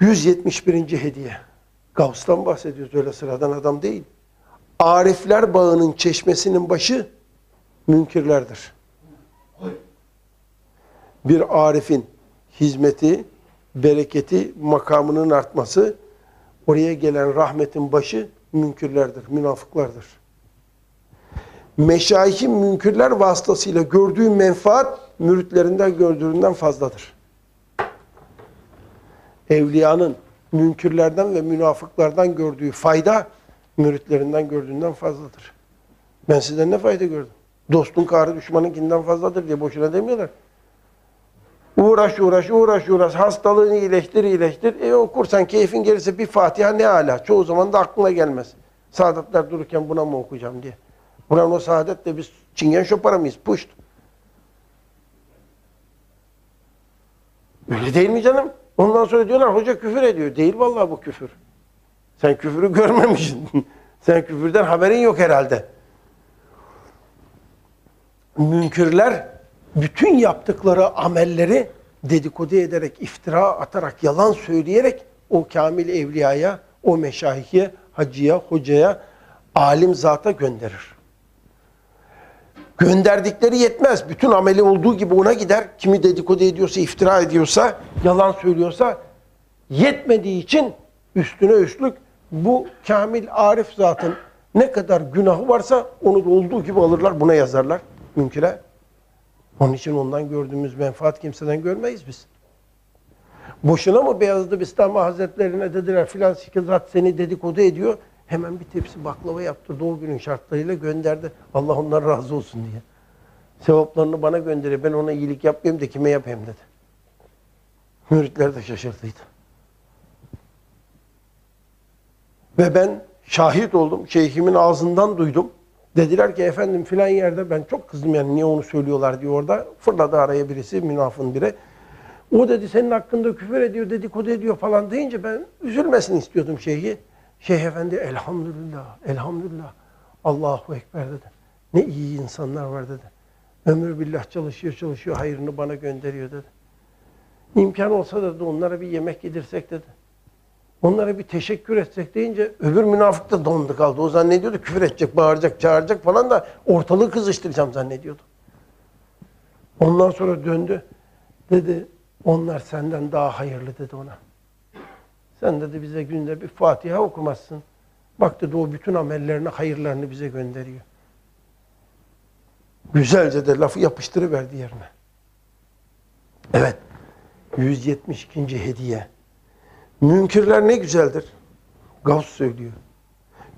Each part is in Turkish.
171. hediye. Gavs'tan bahsediyoruz öyle sıradan adam değil. Arifler bağının çeşmesinin başı münkirlerdir. Bir arifin hizmeti, bereketi, makamının artması, oraya gelen rahmetin başı münkirlerdir, münafıklardır. Meşayihin münkirler vasıtasıyla gördüğü menfaat müritlerinden gördüğünden fazladır. Evliyanın münkirlerden ve münafıklardan gördüğü fayda müritlerinden gördüğünden fazladır. Ben sizden ne fayda gördüm? Dostun kahrı düşmanınkinden fazladır diye boşuna demiyorlar. Uğraş uğraş uğraş uğraş hastalığını iyileştir iyileştir. E okursan keyfin gelirse bir Fatiha ne ala. Çoğu zaman da aklına gelmez. Saadetler dururken buna mı okuyacağım diye. Buran o saadetle biz çingen şopara mıyız? Puşt. Öyle değil mi canım? Ondan sonra diyorlar hoca küfür ediyor. Değil vallahi bu küfür. Sen küfürü görmemişsin. Sen küfürden haberin yok herhalde. Münkirler bütün yaptıkları amelleri dedikodu ederek, iftira atarak, yalan söyleyerek o kamil evliyaya, o meşayihe, hacıya, hocaya, alim zata gönderir. Gönderdikleri yetmez. Bütün ameli olduğu gibi ona gider. Kimi dedikodu ediyorsa, iftira ediyorsa, yalan söylüyorsa yetmediği için üstüne üstlük bu kamil arif zatın ne kadar günahı varsa onu da olduğu gibi alırlar buna yazarlar münkire. Onun için ondan gördüğümüz menfaat kimseden görmeyiz biz. Boşuna mı Beyazıt Bistami Hazretlerine dediler filan zat seni dedikodu ediyor. Hemen bir tepsi baklava yaptırdı o günün şartlarıyla gönderdi. Allah ondan razı olsun diye. Sevaplarını bana gönderiyor. Ben ona iyilik yapmayayım da kime yapayım dedi. Müritler de şaşırdıydı. Ve ben şahit oldum. Şeyhimin ağzından duydum. Dediler ki efendim filan yerde ben çok kızdım yani niye onu söylüyorlar diye orada. Fırladı araya birisi münafın biri. O dedi senin hakkında küfür ediyor dedikodu ediyor falan deyince ben üzülmesini istiyordum şeyhi. Şeyh efendi elhamdülillah elhamdülillah Allahu Ekber dedi. Ne iyi insanlar var dedi. Ömür billah çalışıyor çalışıyor hayrını bana gönderiyor dedi. İmkan olsa da onlara bir yemek yedirsek dedi. Onlara bir teşekkür etsek deyince öbür münafık da dondu kaldı. O zannediyordu küfür edecek, bağıracak, çağıracak falan da ortalığı kızıştıracağım zannediyordu. Ondan sonra döndü. Dedi onlar senden daha hayırlı dedi ona. Sen dedi bize günde bir Fatiha okumazsın. Bak dedi o bütün amellerini, hayırlarını bize gönderiyor. Güzelce de lafı yapıştırıverdi yerine. Evet. 172. hediye. Münkirler ne güzeldir. Gavs söylüyor.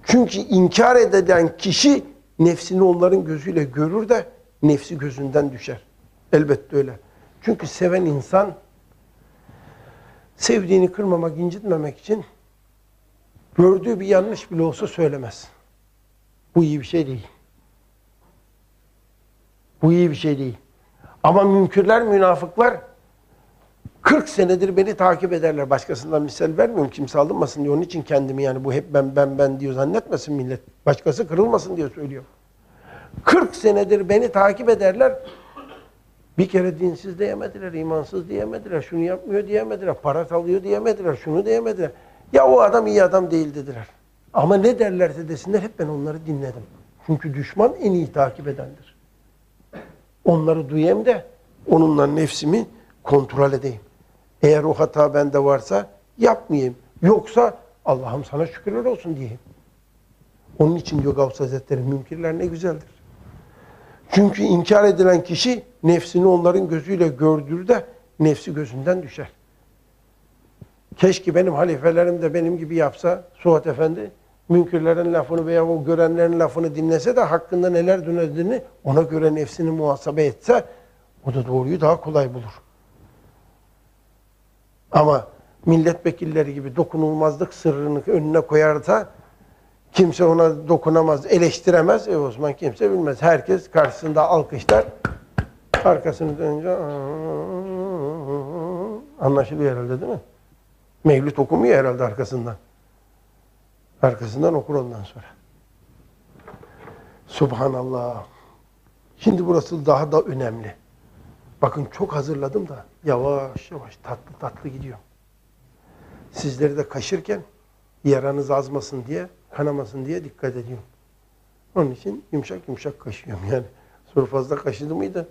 Çünkü inkar edilen kişi nefsini onların gözüyle görür de nefsi gözünden düşer. Elbette öyle. Çünkü seven insan sevdiğini kırmamak, incitmemek için gördüğü bir yanlış bile olsa söylemez. Bu iyi bir şey değil. Bu iyi bir şey değil. Ama münkirler, münafıklar 40 senedir beni takip ederler. Başkasından misal vermiyorum. Kimse alınmasın diye. Onun için kendimi yani bu hep ben ben ben diyor zannetmesin millet. Başkası kırılmasın diye söylüyorum. 40 senedir beni takip ederler. Bir kere dinsiz diyemediler, imansız diyemediler, şunu yapmıyor diyemediler, para alıyor diyemediler, şunu diyemediler. Ya o adam iyi adam değil dediler. Ama ne derlerse desinler hep ben onları dinledim. Çünkü düşman en iyi takip edendir. Onları duyayım da onunla nefsimi kontrol edeyim. Eğer o hata bende varsa yapmayayım. Yoksa Allah'ım sana şükürler olsun diyeyim. Onun için diyor Gavs Hazretleri münkirler ne güzeldir. Çünkü inkar edilen kişi nefsini onların gözüyle gördüğü de nefsi gözünden düşer. Keşke benim halifelerim de benim gibi yapsa Suat Efendi münkirlerin lafını veya o görenlerin lafını dinlese de hakkında neler dönediğini ona göre nefsini muhasebe etse o da doğruyu daha kolay bulur. Ama milletvekilleri gibi dokunulmazlık sırrını önüne koyarsa kimse ona dokunamaz, eleştiremez. E o zaman kimse bilmez. Herkes karşısında alkışlar. Arkasını dönünce anlaşılıyor herhalde değil mi? Mevlüt okumuyor herhalde arkasından. Arkasından okur ondan sonra. Subhanallah. Şimdi burası daha da önemli. Bakın çok hazırladım da yavaş yavaş tatlı tatlı gidiyor. sizleri de kaşırken yaranız azmasın diye, kanamasın diye dikkat ediyorum. Onun için yumuşak yumuşak kaşıyorum yani. Sonra fazla kaşıdı mıydı?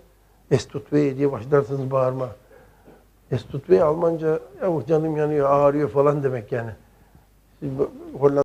Estut Bey diye başlarsınız bağırma. Estut Bey Almanca, ya canım yanıyor, ağrıyor falan demek yani. Hollanda